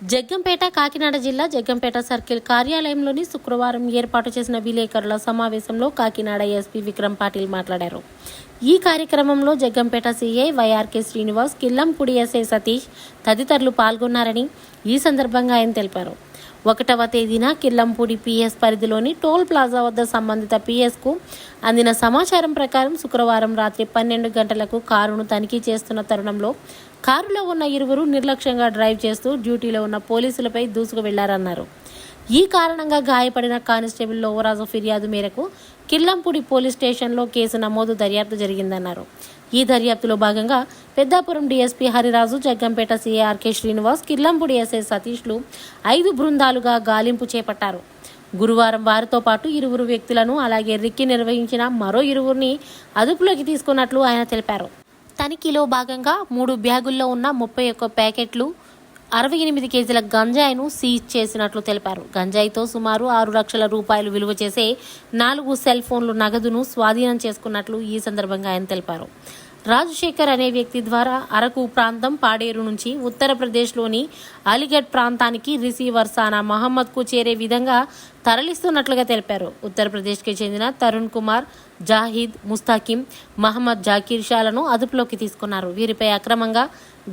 జగ్గంపేట కాకినాడ జిల్లా జగ్గంపేట సర్కిల్ కార్యాలయంలోని శుక్రవారం ఏర్పాటు చేసిన విలేకరుల సమావేశంలో కాకినాడ ఎస్పీ విక్రమ్ పాటిల్ మాట్లాడారు. ఈ కార్యక్రమంలో Jaggampeta CI YRK Srinivas Killampudi SI Satish తదితరులు పాల్గొన్నారని ఈ సందర్భంగా ఆయన తెలిపారు. ఒకటవ తేదీన కిల్లంపూడి పిఎస్ పరిధిలోని టోల్ ప్లాజా వద్ద సంబంధిత పిఎస్కు అందిన సమాచారం ప్రకారం శుక్రవారం రాత్రి పన్నెండు గంటలకు కారును తనిఖీ చేస్తున్న తరుణంలో కారులో ఉన్న ఇరువురు నిర్లక్ష్యంగా డ్రైవ్ చేస్తూ డ్యూటీలో ఉన్న పోలీసులపై దూసుకు వెళ్ళారన్నారు. ఈ కారణంగా గాయపడిన కానిస్టేబుల్ లోవరాజు ఫిర్యాదు మేరకు కిల్లంపూడి పోలీస్ స్టేషన్లో కేసు నమోదు దర్యాప్తు జరిగిందన్నారు. ఈ దర్యాప్తులో భాగంగా Peddapuram DSP Hariraju Jaggampeta CARK Srinivas Kirlampudi SI సతీష్లు ఐదు బృందాలుగా గాలింపు చేపట్టారు. గురువారం వారితో పాటు ఇరువురు వ్యక్తులను అలాగే రిక్కి నిర్వహించిన మరో ఇరువురిని అదుపులోకి తీసుకున్నట్లు ఆయన తెలిపారు. తనిఖీలో భాగంగా మూడు బ్యాగుల్లో ఉన్న ముప్పై ఒక్క ప్యాకెట్లు అరవై ఎనిమిది కేజీల గంజాయిను సీజ్ చేసినట్లు తెలిపారు. గంజాయితో సుమారు ఆరు లక్షల రూపాయలు విలువ చేసే నాలుగు సెల్ ఫోన్లు నగదును స్వాధీనం చేసుకున్నట్లు ఈ సందర్భంగా ఆయన తెలిపారు. రాజశేఖర్ అనే వ్యక్తి ద్వారా అరకు ప్రాంతం పాడేరు నుంచి ఉత్తరప్రదేశ్లోని అలీగఢ్ ప్రాంతానికి రిసీవర్ సానా మహమ్మద్కు చేరే విధంగా తరలిస్తున్నట్లుగా తెలిపారు. ఉత్తరప్రదేశ్కి చెందిన తరుణ్ కుమార్ జాహిద్ ముస్తాకిం మహమ్మద్ జాకీర్ షాలను అదుపులోకి తీసుకున్నారు. వీరిపై అక్రమంగా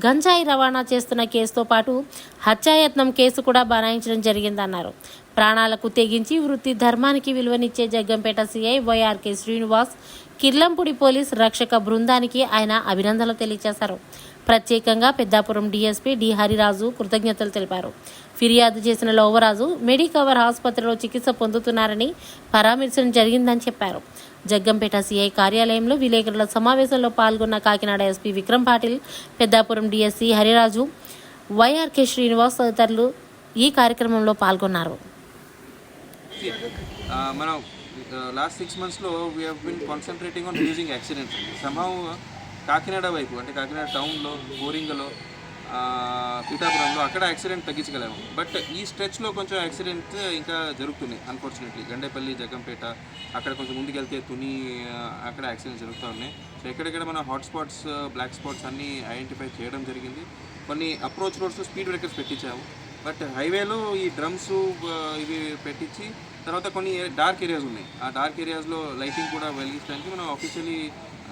గంజాయి రవాణా చేస్తున్న కేసుతో పాటు హత్యాయత్నం కేసు కూడా బనాయించడం జరిగిందన్నారు. ప్రాణాలకు తెగించి వృత్తి ధర్మానికి విలువనిచ్చే Jaggampeta CI YRK Srinivas Kirlampudi police రక్షక బృందానికి ఆయన అభినందనలు తెలియజేశారు. ప్రత్యేకంగా పెద్దాపురం డీఎస్పీ డి హరిరాజు కృతజ్ఞతలు తెలిపారు. ఫిర్యాదు చేసిన లోవరాజు మెడికవర్ ఆసుపత్రిలో చికిత్స పొందుతున్నారని పరామర్శనం జరిగిందని చెప్పారు. జగ్గంపేట సీఐ కార్యాలయంలో విలేకరుల సమావేశంలో పాల్గొన్న Kakinada SP Vikram Patil Peddapuram DSC Hariraju YRK Srinivas తదితరులు ఈ కార్యక్రమంలో పాల్గొన్నారు. మనం లాస్ట్ సిక్స్ మంత్స్లో we have been concentrating on reducing accidents somehow Kakinada వైపు అంటే కాకినాడ టౌన్లో బోరింగలో పీఠాపురంలో అక్కడ యాక్సిడెంట్ తగ్గించగలేము. బట్ ఈ స్ట్రెచ్లో కొంచెం యాక్సిడెంట్ ఇంకా జరుగుతున్నాయి అన్ఫార్చునేట్లీ గండేపల్లి జగంపేట అక్కడ కొంచెం ముందుకెళ్తే తుని అక్కడ యాక్సిడెంట్ జరుగుతూ ఉన్నాయి. సో ఎక్కడెక్కడ మన హాట్ స్పాట్స్ బ్లాక్ స్పాట్స్ అన్నీ ఐడెంటిఫై చేయడం జరిగింది. కొన్ని అప్రోచ్ రోడ్స్ స్పీడ్ బ్రేకర్స్ పెట్టించాము. బట్ హైవేలో ఈ డ్రమ్స్ ఇవి పెట్టించి తర్వాత కొన్ని డార్క్ ఏరియాస్ ఉన్నాయి. ఆ డార్క్ ఏరియాస్లో లైటింగ్ కూడా వెలిగించడానికి మనం ఆఫీషియలీ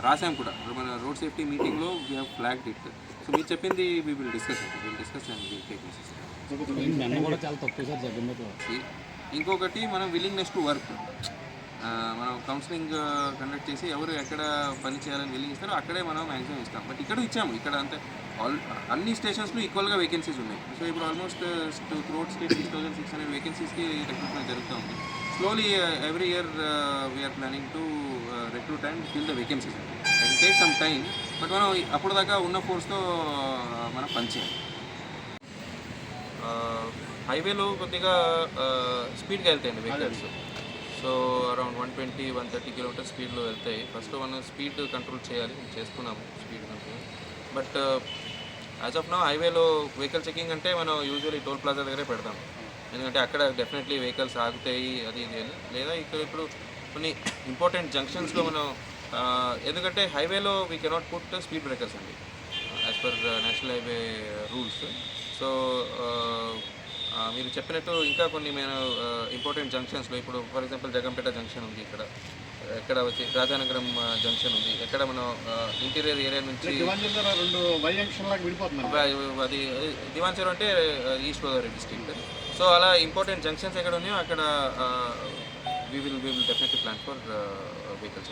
రాసాం కూడా. మన రోడ్ సేఫ్టీ మీటింగ్లో we have flagged it so మీరు చెప్పింది we will discuss will discuss and will take నన్ను కూడా చాలా తక్కువ సార్ జగన్మోహన్ ఇంకొకటి మనం విల్లింగ్నెస్ టు వర్క్ మనం కౌన్సిలింగ్ కండక్ట్ చేసి ఎవరు ఎక్కడ పని చేయాలని విల్లింగ్ ఇస్తారో అక్కడే మనం మ్యాక్సిమం ఇస్తాం. బట్ ఇక్కడ ఇచ్చాము. ఇక్కడ అంతే. ఆల్ అన్ని స్టేషన్స్లో ఈక్వల్గా వేకెన్సీస్ ఉన్నాయి. సో ఇప్పుడు almost throughout state six thousand six hundred వేకెన్సీస్కి recruitment జరుగుతూ ఉంది. Slowly every year we're planning to recruit and fill the vacancies it take some time but మనం అప్పుడు దాకా ఉన్న ఫోర్స్తో మనం పనిచేయాలి హైవేలో కొద్దిగా స్పీడ్గా వెళ్తాయండి vehicles so around one twenty one thirty kilometer స్పీడ్లో వెళ్తాయి. ఫస్ట్ మనం స్పీడ్ కంట్రోల్ చేయాలి చేస్తున్నాము speed control. But as of now హైవేలో వెహికల్ చెకింగ్ అంటే మనం యూజువల్లీ టోల్ ప్లాజా దగ్గరే పెడతాం. ఎందుకంటే అక్కడ డెఫినెట్లీ వెహికల్స్ ఆగుతాయి అది ఇది అని. లేదా ఇక్కడ ఇప్పుడు కొన్ని ఇంపార్టెంట్ జంక్షన్స్లో మనం uh, ఎందుకంటే హైవేలో we cannot put speed breakers అండి as per national highway rules so మీరు చెప్పినట్టు ఇంకా కొన్ని మేము ఇంపార్టెంట్ జంక్షన్స్లో ఇప్పుడు ఫర్ ఎగ్జాంపుల్ జగంపేట జంక్షన్ ఉంది ఇక్కడ. ఎక్కడ వచ్చి రాజానగరం జంక్షన్ ఉంది. ఎక్కడ మనం ఇంటీరియర్ ఏరియా నుంచి అది దివాన్ చెరువు అంటే ఈస్ట్ గోదావరి డిస్ట్రిక్ట్ సో అలా ఇంపార్టెంట్ జంక్షన్స్ ఎక్కడ ఉన్నాయో అక్కడ we will we will definitely plan for vehicles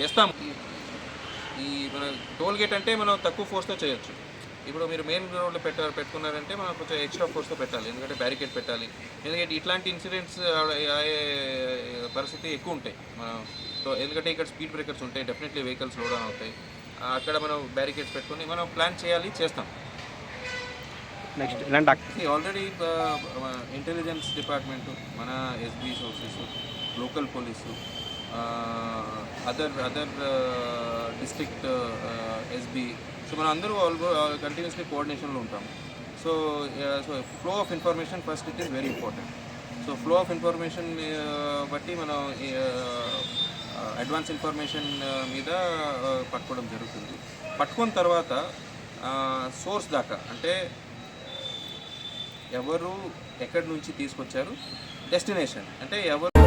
చేస్తాం. ఈ- ఈ మన టోల్ గేట్ అంటే మనం తక్కువ ఫోర్స్తో చేయొచ్చు. ఇప్పుడు మీరు మెయిన్ రోడ్లో పెట్ట పెట్టుకున్నారంటే మనం కొంచెం ఎక్స్ట్రా ఫోర్స్తో పెట్టాలి. ఎందుకంటే బ్యారికేడ్ పెట్టాలి. ఎందుకంటే ఇట్లాంటి ఇన్సిడెంట్స్ అయ్యే పరిస్థితి ఎక్కువ ఉంటాయి. మనం సో ఎందుకంటే ఇక్కడ స్పీడ్ బ్రేకర్స్ ఉంటాయి డెఫినెట్లీ వెహికల్స్ లోడ్ ఆన్ అవుతాయి. అక్కడ మనం బ్యారికేడ్స్ పెట్టుకొని మనం ప్లాన్ చేయాలి చేస్తాం. నెక్స్ట్ ఇలాంటి ఆల్రెడీ ఇంటెలిజెన్స్ డిపార్ట్మెంట్ మన SB sources local police other other district SB so మనం అందరూ ఆల్గో కంటిన్యూస్లీ కోఆర్డినేషన్లో ఉంటాం so so flow of information first it is very important so flow of information బట్టి మనం uh, uh, advance information uh, మీద పట్టుకోవడం జరుగుతుంది. పట్టుకున్న తర్వాత సోర్స్ దాకా అంటే ఎవరు ఎక్కడి నుంచి తీసుకొచ్చారు డెస్టినేషన్ అంటే ఎవరు